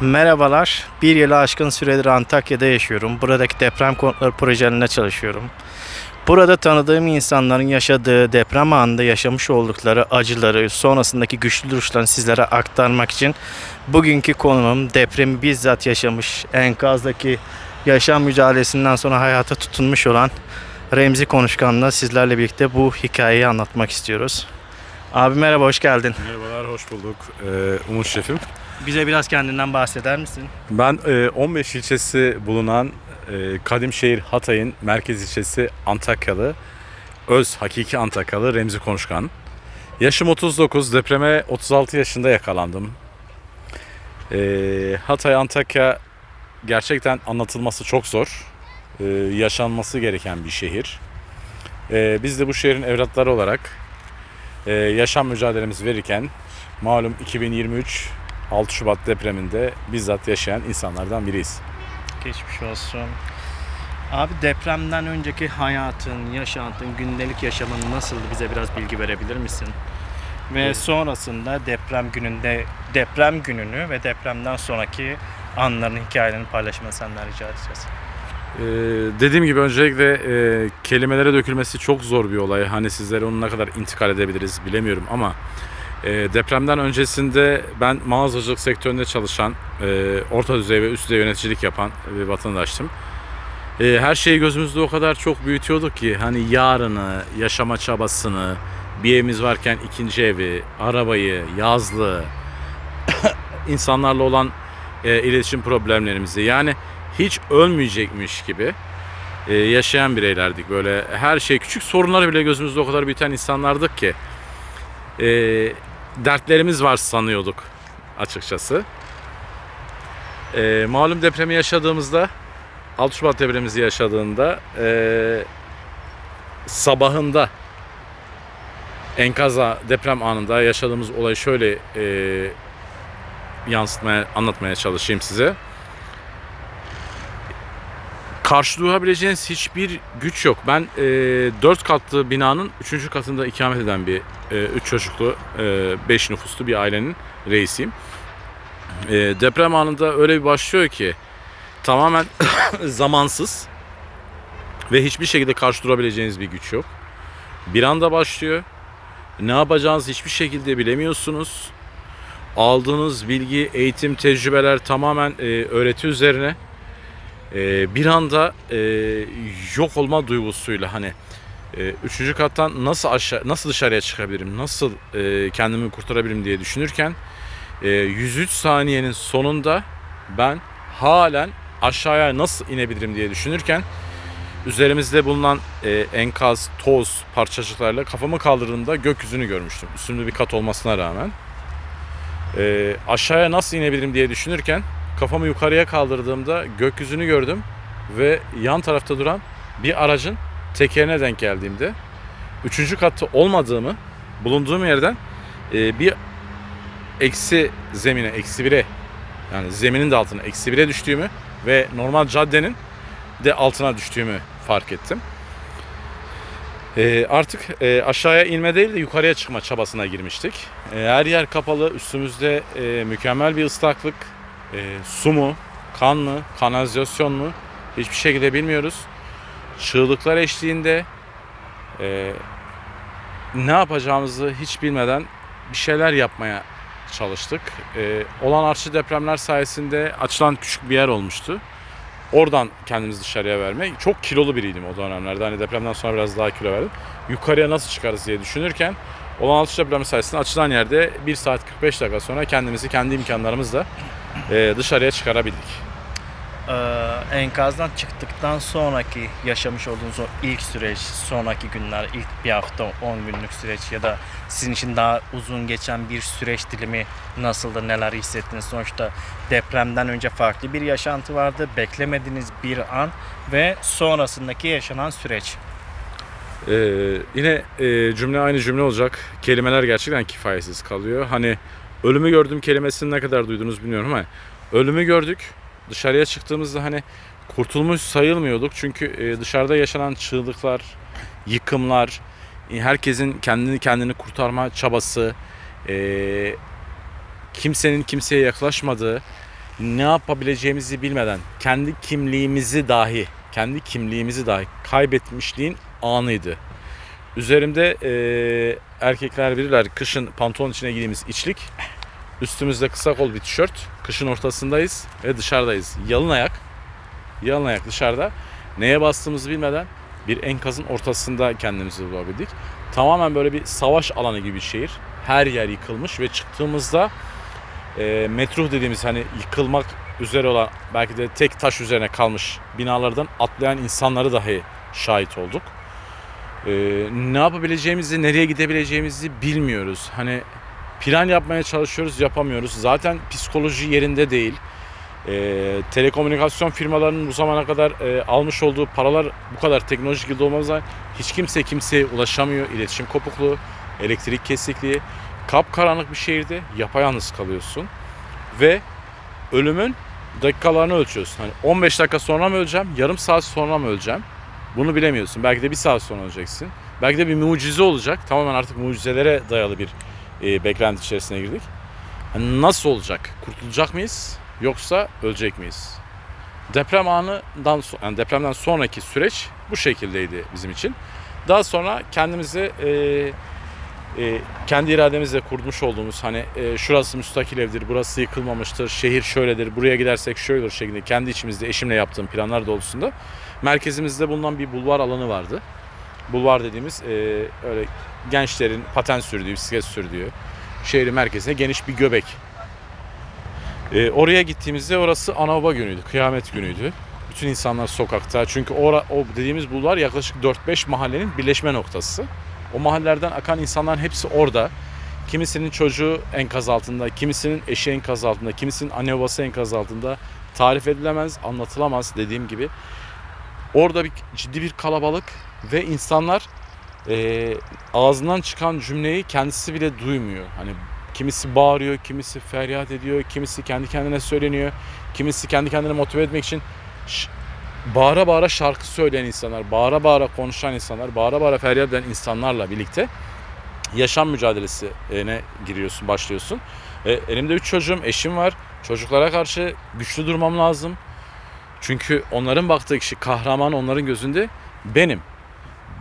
Merhabalar. Bir yılı aşkın süredir Antakya'da yaşıyorum. Buradaki deprem konutları projelerinde çalışıyorum. Burada tanıdığım insanların yaşadığı deprem anında yaşamış oldukları acıları, sonrasındaki güçlü duruşlarını sizlere aktarmak için bugünkü konumum depremi bizzat yaşamış, enkazdaki yaşam mücadelesinden sonra hayata tutunmuş olan Remzi Konuşkan'la sizlerle birlikte bu hikayeyi anlatmak istiyoruz. Abi merhaba, hoş geldin. Merhabalar, hoş bulduk. Ee, Umut Şef'im. Bize biraz kendinden bahseder misin? Ben e, 15 ilçesi bulunan e, Kadimşehir Hatay'ın merkez ilçesi Antakyalı, öz hakiki Antakyalı Remzi Konuşkan. Yaşım 39, depreme 36 yaşında yakalandım. E, Hatay, Antakya gerçekten anlatılması çok zor. E, yaşanması gereken bir şehir. E, biz de bu şehrin evlatları olarak e, yaşam mücadelemizi verirken malum 2023 6 Şubat depreminde bizzat yaşayan insanlardan biriyiz. Geçmiş olsun. Abi depremden önceki hayatın, yaşantın, gündelik yaşamın nasıldı bize biraz bilgi verebilir misin? Ve sonrasında deprem gününde, deprem gününü ve depremden sonraki anların hikayelerini paylaşmanı senden rica edeceğiz. Ee, dediğim gibi öncelikle e, kelimelere dökülmesi çok zor bir olay. Hani sizlere onu ne kadar intikal edebiliriz bilemiyorum ama e, depremden öncesinde ben mağazacılık sektöründe çalışan, e, orta düzey ve üst düzey yöneticilik yapan bir vatandaştım. E, her şeyi gözümüzde o kadar çok büyütüyorduk ki hani yarını, yaşama çabasını, bir evimiz varken ikinci evi, arabayı, yazlığı, insanlarla olan e, iletişim problemlerimizi yani hiç ölmeyecekmiş gibi e, yaşayan bireylerdik. Böyle her şey küçük sorunları bile gözümüzde o kadar büyüten insanlardık ki e, dertlerimiz var sanıyorduk açıkçası. E, malum depremi yaşadığımızda 6 Şubat depremimizi yaşadığında e, sabahında enkaza deprem anında yaşadığımız olayı şöyle e, yansıtmaya anlatmaya çalışayım size karşılayabileceğiniz hiçbir güç yok. Ben e, 4 katlı binanın 3. katında ikamet eden bir 3 çocuklu 5 nüfuslu bir ailenin reisiyim. E, deprem anında öyle bir başlıyor ki tamamen zamansız ve hiçbir şekilde karşı durabileceğiniz bir güç yok. Bir anda başlıyor. Ne yapacağınızı hiçbir şekilde bilemiyorsunuz. Aldığınız bilgi, eğitim, tecrübeler tamamen e, öğreti üzerine e, bir anda e, yok olma duygusuyla hani e, üçüncü kattan nasıl aşağı nasıl dışarıya çıkabilirim nasıl e, kendimi kurtarabilirim diye düşünürken e, 103 saniyenin sonunda ben halen aşağıya nasıl inebilirim diye düşünürken üzerimizde bulunan e, enkaz, toz parçacıklarla kafamı kaldırdığımda gökyüzünü görmüştüm. Üstümde bir kat olmasına rağmen. E, aşağıya nasıl inebilirim diye düşünürken kafamı yukarıya kaldırdığımda gökyüzünü gördüm ve yan tarafta duran bir aracın tekerine denk geldiğimde üçüncü katta olmadığımı bulunduğum yerden e, bir eksi zemine, eksi bire yani zeminin de altına eksi bire düştüğümü ve normal caddenin de altına düştüğümü fark ettim. E, artık e, aşağıya inme değil de yukarıya çıkma çabasına girmiştik. E, her yer kapalı, üstümüzde e, mükemmel bir ıslaklık, e, su mu, kan mı, kanalizasyon mu hiçbir şekilde bilmiyoruz. Çığlıklar eşliğinde e, ne yapacağımızı hiç bilmeden bir şeyler yapmaya çalıştık. E, olan artçı depremler sayesinde açılan küçük bir yer olmuştu. Oradan kendimizi dışarıya vermek. Çok kilolu biriydim o dönemlerde. Hani depremden sonra biraz daha kilo verdim. Yukarıya nasıl çıkarız diye düşünürken olan alçı depremi sayesinde açılan yerde 1 saat 45 dakika sonra kendimizi kendi imkanlarımızla e, dışarıya çıkarabildik. Ee, enkazdan çıktıktan sonraki yaşamış olduğunuz o ilk süreç, sonraki günler, ilk bir hafta, 10 günlük süreç ya da sizin için daha uzun geçen bir süreç dilimi nasıldı, neler hissettiniz? Sonuçta depremden önce farklı bir yaşantı vardı, beklemediğiniz bir an ve sonrasındaki yaşanan süreç. Ee, yine e, cümle aynı cümle olacak. Kelimeler gerçekten kifayetsiz kalıyor. Hani ölümü gördüm kelimesini ne kadar duydunuz bilmiyorum ama ölümü gördük. Dışarıya çıktığımızda hani kurtulmuş sayılmıyorduk. Çünkü e, dışarıda yaşanan çığlıklar, yıkımlar, e, herkesin kendini kendini kurtarma çabası, e, kimsenin kimseye yaklaşmadığı, ne yapabileceğimizi bilmeden kendi kimliğimizi dahi kendi kimliğimizi dahi kaybetmişliğin anıydı. Üzerimde eee, erkekler bilirler kışın pantolon içine giydiğimiz içlik. Üstümüzde kısa kol bir tişört. Kışın ortasındayız ve dışarıdayız. Yalın ayak. Yalın ayak dışarıda. Neye bastığımızı bilmeden bir enkazın ortasında kendimizi bulabildik. Tamamen böyle bir savaş alanı gibi bir şehir. Her yer yıkılmış ve çıktığımızda e, metruh dediğimiz hani yıkılmak üzere olan belki de tek taş üzerine kalmış binalardan atlayan insanları dahi şahit olduk. E, ne yapabileceğimizi, nereye gidebileceğimizi bilmiyoruz. Hani plan yapmaya çalışıyoruz, yapamıyoruz. Zaten psikoloji yerinde değil. E, telekomünikasyon firmalarının bu zamana kadar e, almış olduğu paralar bu kadar teknolojik yılda olmamıza hiç kimse kimseye ulaşamıyor. İletişim kopukluğu, elektrik kesikliği. Kapkaranlık bir şehirde yapayalnız kalıyorsun. Ve ölümün dakikalarını ölçüyorsun. Hani 15 dakika sonra mı öleceğim, yarım saat sonra mı öleceğim? Bunu bilemiyorsun. Belki de bir saat sonra öleceksin. Belki de bir mucize olacak. Tamamen artık mucizelere dayalı bir e, beklenti içerisine girdik. Hani nasıl olacak? Kurtulacak mıyız? Yoksa ölecek miyiz? Deprem anından yani depremden sonraki süreç bu şekildeydi bizim için. Daha sonra kendimizi e, e, kendi irademizle kurmuş olduğumuz hani e, şurası müstakil evdir, burası yıkılmamıştır, şehir şöyledir, buraya gidersek şöyle olur şeklinde kendi içimizde eşimle yaptığım planlar doğrultusunda merkezimizde bulunan bir bulvar alanı vardı. Bulvar dediğimiz e, öyle gençlerin paten sürdüğü, bisiklet sürdüğü şehrin merkezine geniş bir göbek. E, oraya gittiğimizde orası ana baba günüydü, kıyamet günüydü. Bütün insanlar sokakta. Çünkü ora, o dediğimiz bulvar yaklaşık 4-5 mahallenin birleşme noktası. O mahallelerden akan insanların hepsi orada. Kimisinin çocuğu enkaz altında, kimisinin eşi enkaz altında, kimisinin anne babası enkaz altında. Tarif edilemez, anlatılamaz dediğim gibi. Orada bir ciddi bir kalabalık ve insanlar eee, ağzından çıkan cümleyi kendisi bile duymuyor. Hani kimisi bağırıyor, kimisi feryat ediyor, kimisi kendi kendine söyleniyor, kimisi kendi kendine motive etmek için bağıra bağıra şarkı söyleyen insanlar, bağıra bağıra konuşan insanlar, bağıra bağıra feryat eden insanlarla birlikte yaşam mücadelesine giriyorsun, başlıyorsun. E, elimde üç çocuğum, eşim var. Çocuklara karşı güçlü durmam lazım. Çünkü onların baktığı kişi kahraman onların gözünde benim.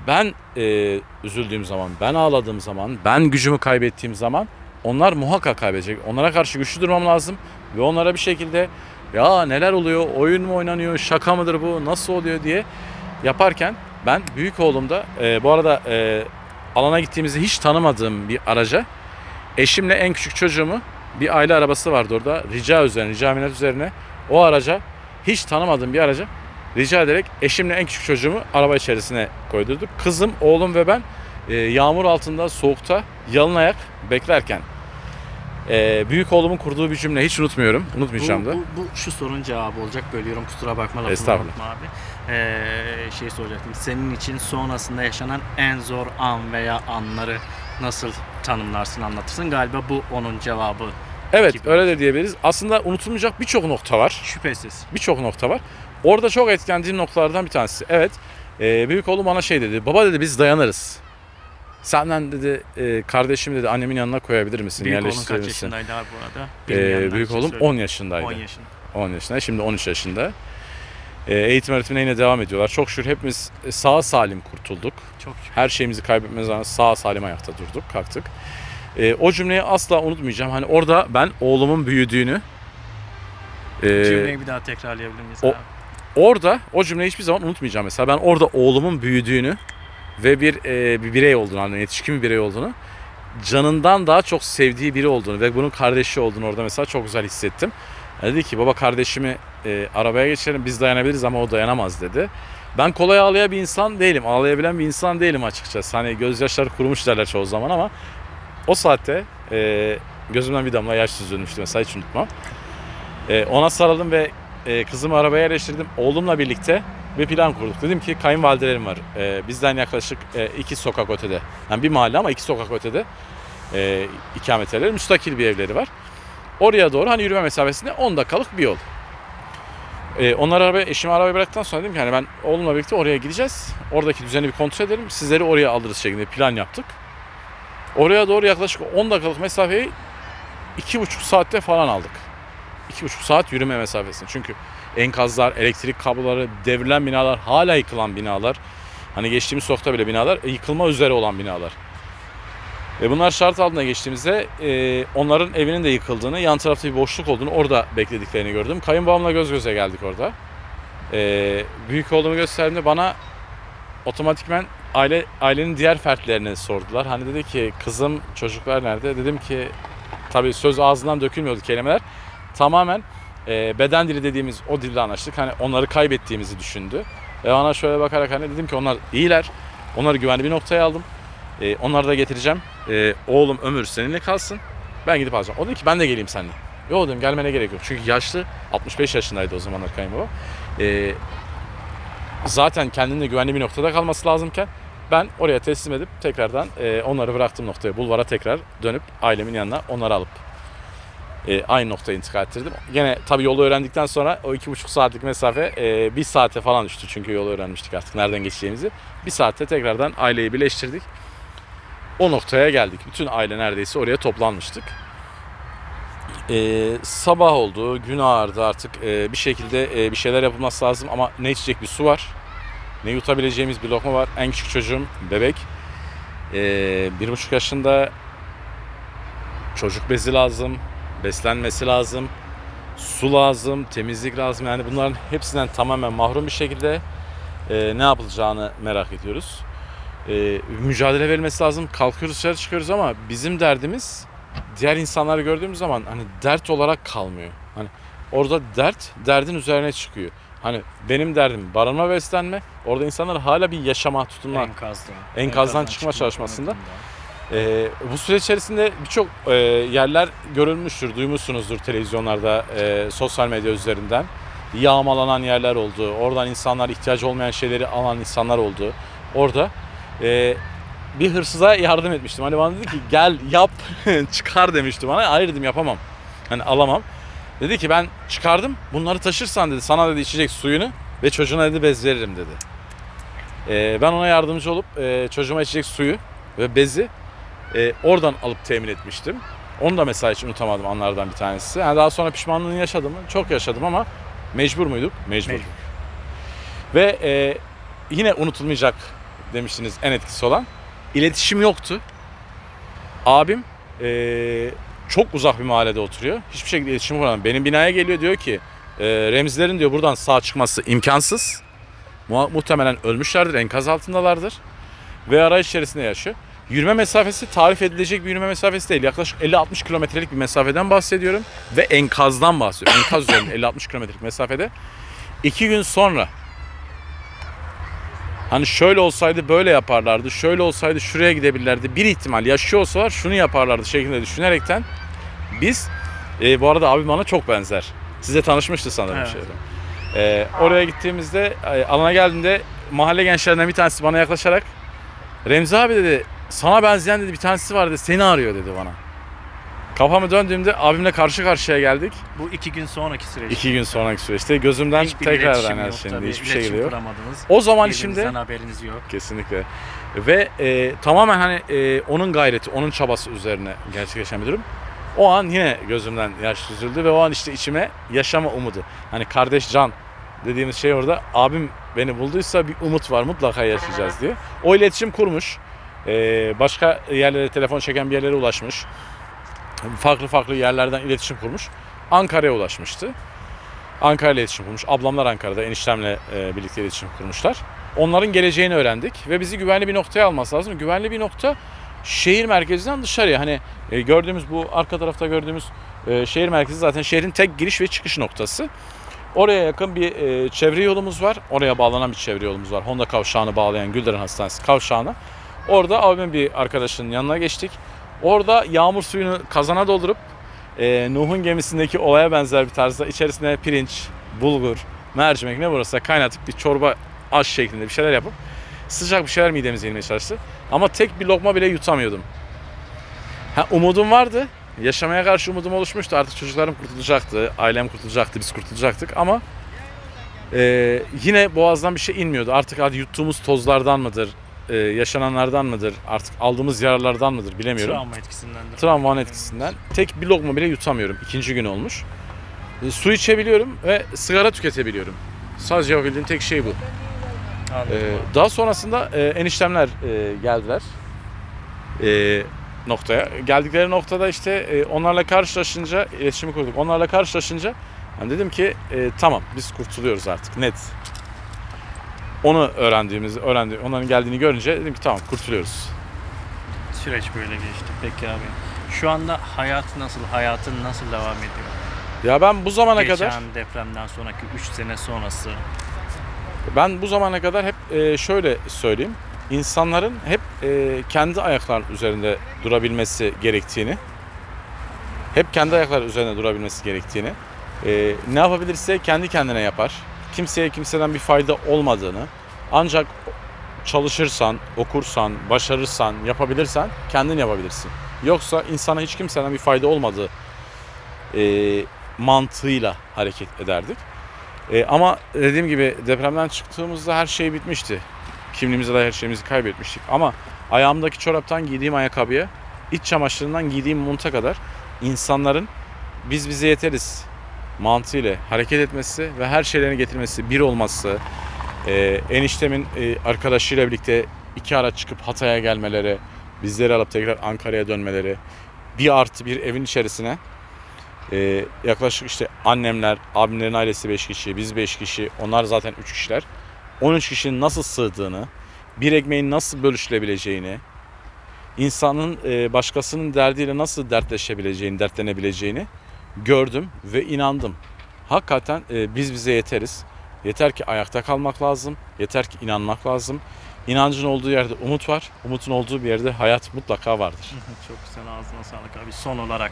Ben e, üzüldüğüm zaman, ben ağladığım zaman, ben gücümü kaybettiğim zaman onlar muhakkak kaybedecek. Onlara karşı güçlü durmam lazım ve onlara bir şekilde ya neler oluyor, oyun mu oynanıyor, şaka mıdır bu, nasıl oluyor? diye yaparken ben büyük oğlumda e, bu arada e, alana gittiğimizde hiç tanımadığım bir araca eşimle en küçük çocuğumu bir aile arabası vardı orada. Rica üzerine, rica minnet üzerine o araca hiç tanımadığım bir araca rica ederek eşimle en küçük çocuğumu araba içerisine koydurduk. Kızım, oğlum ve ben e, yağmur altında, soğukta, yalın ayak beklerken e, büyük oğlumun kurduğu bir cümle hiç unutmuyorum. Unutmayacağım bu, da. bu, bu şu sorun cevabı olacak. Bölüyorum kusura bakma Estağfurullah. unutma abi. Ee, şey soracaktım. Senin için sonrasında yaşanan en zor an veya anları nasıl tanımlarsın anlatırsın? Galiba bu onun cevabı. Evet gibi. öyle de diyebiliriz. Aslında unutulmayacak birçok nokta var. Şüphesiz. Birçok nokta var. Orada çok etkilendiğim noktalardan bir tanesi. Evet e, büyük oğlum bana şey dedi. Baba dedi biz dayanırız. Senden dedi e, kardeşimi dedi annemin yanına koyabilir misin? Büyük yerleştirir kaç misin? yaşındaydı abi bu arada? Bilmeyenler büyük için oğlum söyleyeyim. 10 yaşındaydı. 10 yaşında. 10 yaşında. Şimdi 13 yaşında. Ee, eğitim öğretimine yine devam ediyorlar. Çok şükür hepimiz e, sağ salim kurtulduk. Çok şükür. Her şeyimizi kaybetmemiz rağmen sağ salim ayakta durduk, kalktık. Ee, o cümleyi asla unutmayacağım. Hani orada ben oğlumun büyüdüğünü e, Cümleyi bir daha tekrarlayabilir miyiz o- abi? orada o cümleyi hiçbir zaman unutmayacağım. Mesela ben orada oğlumun büyüdüğünü ve bir e, bir birey olduğunu, hani yetişkin bir birey olduğunu, canından daha çok sevdiği biri olduğunu ve bunun kardeşi olduğunu orada mesela çok güzel hissettim. Yani dedi ki baba kardeşimi e, arabaya geçelim biz dayanabiliriz ama o dayanamaz dedi. Ben kolay ağlayan bir insan değilim. Ağlayabilen bir insan değilim açıkçası. Hani gözyaşları kurumuş derler çoğu zaman ama o saatte e, gözümden bir damla yaş süzülmüştü mesela hiç unutmam. E, ona sarıldım ve e, kızımı arabaya yerleştirdim. Oğlumla birlikte bir plan kurduk. Dedim ki kayınvalidelerim var. E, bizden yaklaşık e, iki sokak ötede. Yani bir mahalle ama iki sokak ötede e, ikametleri. Müstakil bir evleri var. Oraya doğru hani yürüme mesafesinde 10 dakikalık bir yol. E, onları arabaya, eşimi arabaya bıraktıktan sonra dedim ki hani ben oğlumla birlikte oraya gideceğiz. Oradaki düzeni bir kontrol edelim. Sizleri oraya alırız şeklinde plan yaptık. Oraya doğru yaklaşık 10 dakikalık mesafeyi 2,5 saatte falan aldık. iki buçuk saat yürüme mesafesinde. Çünkü enkazlar, elektrik kabloları, devrilen binalar, hala yıkılan binalar. Hani geçtiğimiz sokakta bile binalar yıkılma üzere olan binalar. Ve bunlar şart altında geçtiğimizde e, onların evinin de yıkıldığını, yan tarafta bir boşluk olduğunu orada beklediklerini gördüm. Kayınbabamla göz göze geldik orada. E, büyük oğlumu gösterdiğimde bana otomatikmen aile ailenin diğer fertlerini sordular. Hani dedi ki kızım çocuklar nerede? Dedim ki tabii söz ağzından dökülmüyordu kelimeler. Tamamen e, beden dili dediğimiz o dilde anlaştık. Hani onları kaybettiğimizi düşündü. Ve bana şöyle bakarak hani dedim ki onlar iyiler. Onları güvenli bir noktaya aldım. E, onları da getireceğim. E, oğlum Ömür seninle kalsın. Ben gidip alacağım. O dedi ki ben de geleyim seninle. Yok dedim gelmene gerek yok. Çünkü yaşlı 65 yaşındaydı o zamanlar kayınbaba. E, zaten kendine güvenli bir noktada kalması lazımken ben oraya teslim edip tekrardan e, onları bıraktığım noktaya bulvara tekrar dönüp ailemin yanına onları alıp e, aynı noktaya intikal ettirdim. Gene tabii yolu öğrendikten sonra o iki buçuk saatlik mesafe e, bir saate falan düştü çünkü yolu öğrenmiştik artık nereden geçeceğimizi. Bir saatte tekrardan aileyi birleştirdik. O noktaya geldik. Bütün aile neredeyse oraya toplanmıştık. E, sabah oldu, gün ağardı artık e, bir şekilde e, bir şeyler yapılması lazım ama ne içecek bir su var, ne yutabileceğimiz bir lokma var. En küçük çocuğum bebek. E, bir buçuk yaşında çocuk bezi lazım, beslenmesi lazım, su lazım, temizlik lazım. Yani bunların hepsinden tamamen mahrum bir şekilde e, ne yapılacağını merak ediyoruz. E, mücadele verilmesi lazım. Kalkıyoruz dışarı çıkıyoruz ama bizim derdimiz diğer insanları gördüğümüz zaman hani dert olarak kalmıyor. Hani orada dert derdin üzerine çıkıyor. Hani benim derdim barınma beslenme. Orada insanlar hala bir yaşama tutunma Enkazda. Enkazdan çıkma çalışmasında. Ee, bu süreç içerisinde birçok e, yerler görülmüştür, duymuşsunuzdur televizyonlarda, e, sosyal medya üzerinden. Yağmalanan yerler oldu, oradan insanlar ihtiyacı olmayan şeyleri alan insanlar oldu. Orada e, bir hırsıza yardım etmiştim. Hani bana dedi ki gel yap çıkar demişti bana. Hayır dedim yapamam. Hani alamam. Dedi ki ben çıkardım bunları taşırsan dedi sana dedi içecek suyunu ve çocuğuna dedi bez veririm dedi. E, ben ona yardımcı olup e, çocuğuma içecek suyu ve bezi e, oradan alıp temin etmiştim. Onu da mesela hiç unutamadım anlardan bir tanesi. Yani daha sonra pişmanlığını yaşadım mı? Çok yaşadım ama mecbur muyduk? Mecbur. Mecbur. Ve e, yine unutulmayacak demiştiniz en etkisi olan. İletişim yoktu. Abim e, çok uzak bir mahallede oturuyor. Hiçbir şekilde iletişim kuramadım. Benim binaya geliyor diyor ki e, Remzilerin diyor buradan sağ çıkması imkansız. Mu- muhtemelen ölmüşlerdir, enkaz altındalardır. Ve arayış içerisinde yaşıyor. Yürüme mesafesi tarif edilecek bir yürüme mesafesi değil. Yaklaşık 50-60 kilometrelik bir mesafeden bahsediyorum. Ve enkazdan bahsediyorum. Enkaz üzerinde 50-60 kilometrelik mesafede. İki gün sonra hani şöyle olsaydı böyle yaparlardı, şöyle olsaydı şuraya gidebilirlerdi. Bir ihtimal yaşıyor olsalar şunu yaparlardı şeklinde düşünerekten biz, e, bu arada abim bana çok benzer. Size tanışmıştı sanırım Evet. şeyde. E, oraya gittiğimizde, e, alana geldiğimde mahalle gençlerinden bir tanesi bana yaklaşarak Remzi abi dedi sana benzeyen dedi bir tanesi var dedi seni arıyor dedi bana. Kafamı döndüğümde abimle karşı karşıya geldik. Bu iki gün sonraki süreç. İki gün sonraki süreçte gözümden Hiçbir tekrardan iletişim her yok şeyinde tabii, hiçbir şey iletişim yok. kuramadınız. O zaman Birbirinizden şimdi haberiniz yok. kesinlikle ve e, tamamen hani e, onun gayreti, onun çabası üzerine gerçekleşen bir durum. O an yine gözümden yaş süzüldü ve o an işte içime yaşama umudu. Hani kardeş can dediğimiz şey orada abim beni bulduysa bir umut var mutlaka yaşayacağız diye. O iletişim kurmuş. E, başka yerlere telefon çeken bir yerlere ulaşmış. Farklı farklı yerlerden iletişim kurmuş. Ankara'ya ulaşmıştı. Ankara ile iletişim kurmuş. Ablamlar Ankara'da eniştemle e, birlikte iletişim kurmuşlar. Onların geleceğini öğrendik ve bizi güvenli bir noktaya alması lazım. Güvenli bir nokta şehir merkezinden dışarıya. Hani e, gördüğümüz bu arka tarafta gördüğümüz e, şehir merkezi zaten şehrin tek giriş ve çıkış noktası. Oraya yakın bir çevre yolumuz var. Oraya bağlanan bir çevre yolumuz var. Honda kavşağını bağlayan Gülderen Hastanesi kavşağına. Orada abimin bir arkadaşının yanına geçtik. Orada yağmur suyunu kazana doldurup e, Nuh'un gemisindeki olaya benzer bir tarzda içerisine pirinç, bulgur, mercimek ne burası kaynatıp bir çorba aş şeklinde bir şeyler yapıp sıcak bir şeyler midemize inmeye çalıştı. Ama tek bir lokma bile yutamıyordum. Ha, umudum vardı. Yaşamaya karşı umudum oluşmuştu. Artık çocuklarım kurtulacaktı, ailem kurtulacaktı, biz kurtulacaktık ama e, yine boğazdan bir şey inmiyordu. Artık hadi yuttuğumuz tozlardan mıdır, e, yaşananlardan mıdır, artık aldığımız yararlardan mıdır bilemiyorum. Travma etkisinden de. Travmanın etkisinden tek bir lokma bile yutamıyorum. İkinci gün olmuş. E, Su içebiliyorum ve sigara tüketebiliyorum. Sadece yapabildiğim tek şey bu. Anladım. Ee, daha sonrasında e, eniştemler e, geldiler e, noktaya. Geldikleri noktada işte e, onlarla karşılaşınca iletişimi kurduk. Onlarla karşılaşınca ben dedim ki e, tamam biz kurtuluyoruz artık net. Onu öğrendiğimizi, öğrendi, onların geldiğini görünce dedim ki tamam kurtuluyoruz. Süreç böyle geçti. Peki abi. Şu anda hayat nasıl? Hayatın nasıl devam ediyor? Ya ben bu zamana Geçen kadar depremden sonraki 3 sene sonrası. Ben bu zamana kadar hep e, şöyle söyleyeyim. İnsanların hep e, kendi ayaklar üzerinde durabilmesi gerektiğini, hep kendi ayaklar üzerinde durabilmesi gerektiğini, e, ne yapabilirse kendi kendine yapar. Kimseye kimseden bir fayda olmadığını, ancak çalışırsan, okursan, başarırsan, yapabilirsen kendin yapabilirsin. Yoksa insana hiç kimseden bir fayda olmadığı e, mantığıyla hareket ederdik. E, ama dediğim gibi depremden çıktığımızda her şey bitmişti. Kimliğimize dair her şeyimizi kaybetmiştik. Ama ayağımdaki çoraptan giydiğim ayakkabıya, iç çamaşırından giydiğim monta kadar insanların biz bize yeteriz mantığıyla hareket etmesi ve her şeylerini getirmesi, bir olması, e, eniştemin e, arkadaşıyla birlikte iki araç çıkıp Hatay'a gelmeleri, bizleri alıp tekrar Ankara'ya dönmeleri, bir artı bir evin içerisine ee, yaklaşık işte annemler, abimlerin ailesi 5 kişi, biz 5 kişi, onlar zaten 3 kişiler. 13 kişinin nasıl sığdığını, bir ekmeğin nasıl bölüşülebileceğini, insanın e, başkasının derdiyle nasıl dertleşebileceğini, dertlenebileceğini gördüm ve inandım. Hakikaten e, biz bize yeteriz. Yeter ki ayakta kalmak lazım, yeter ki inanmak lazım. İnancın olduğu yerde umut var, umutun olduğu bir yerde hayat mutlaka vardır. Çok güzel ağzına sağlık abi. Son olarak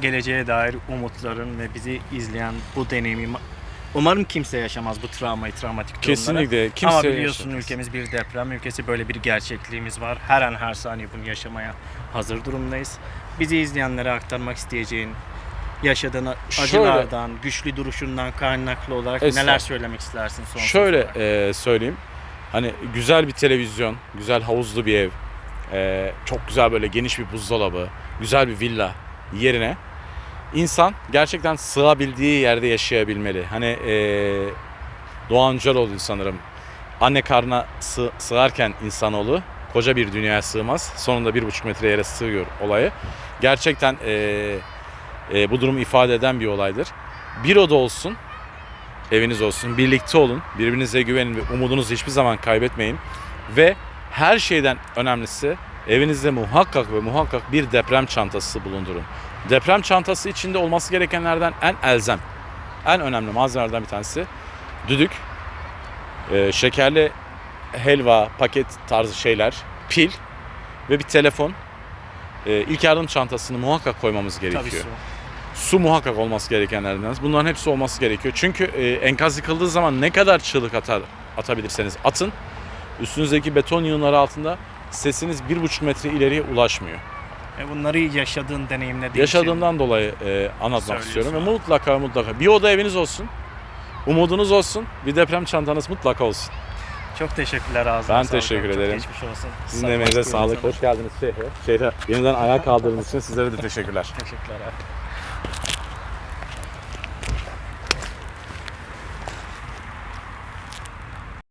geleceğe dair umutların ve bizi izleyen bu deneyimi umarım kimse yaşamaz bu travmayı, travmatik durumları. Kesinlikle kimse Ama biliyorsun yaşamaz. ülkemiz bir deprem ülkesi böyle bir gerçekliğimiz var. Her an her saniye bunu yaşamaya hazır durumdayız. Bizi izleyenlere aktarmak isteyeceğin yaşadığın Şöyle- acılardan, güçlü duruşundan kaynaklı olarak Estağfurullah. neler söylemek istersin son Şöyle e, söyleyeyim. Hani güzel bir televizyon, güzel havuzlu bir ev, e, çok güzel böyle geniş bir buzdolabı, güzel bir villa yerine insan gerçekten sığabildiği yerde yaşayabilmeli. Hani e, Doğan Caloğlu sanırım. Anne karnına sığ, sığarken insanoğlu koca bir dünyaya sığmaz. Sonunda bir buçuk metre yere sığıyor olayı. Gerçekten e, e, bu durumu ifade eden bir olaydır. Bir oda olsun, eviniz olsun. Birlikte olun. Birbirinize güvenin ve umudunuzu hiçbir zaman kaybetmeyin. Ve her şeyden önemlisi evinizde muhakkak ve muhakkak bir deprem çantası bulundurun. Deprem çantası içinde olması gerekenlerden en elzem, en önemli malzemelerden bir tanesi düdük, e, şekerli helva, paket tarzı şeyler, pil ve bir telefon. E, ilk yardım çantasını muhakkak koymamız gerekiyor Tabii. Su muhakkak olması gerekenlerden. Bunların hepsi olması gerekiyor. Çünkü e, enkaz yıkıldığı zaman ne kadar çığlık atar atabilirseniz atın. Üstünüzdeki beton yığınları altında sesiniz bir buçuk metre ileriye ulaşmıyor. E bunları yaşadığın, deneyimlediğin Yaşadığımdan dolayı e, anlatmak istiyorum ve mutlaka mutlaka bir oda eviniz olsun. Umudunuz olsun. Bir deprem çantanız mutlaka olsun. için çok teşekkürler ağzına Ben sağlık. teşekkür Çok ederim. geçmiş olsun. Sizin de emeğinize sağlık. Hoş geldiniz şehre. Şehre yeniden ayağa kaldırdığınız için sizlere de teşekkürler. Teşekkürler abi.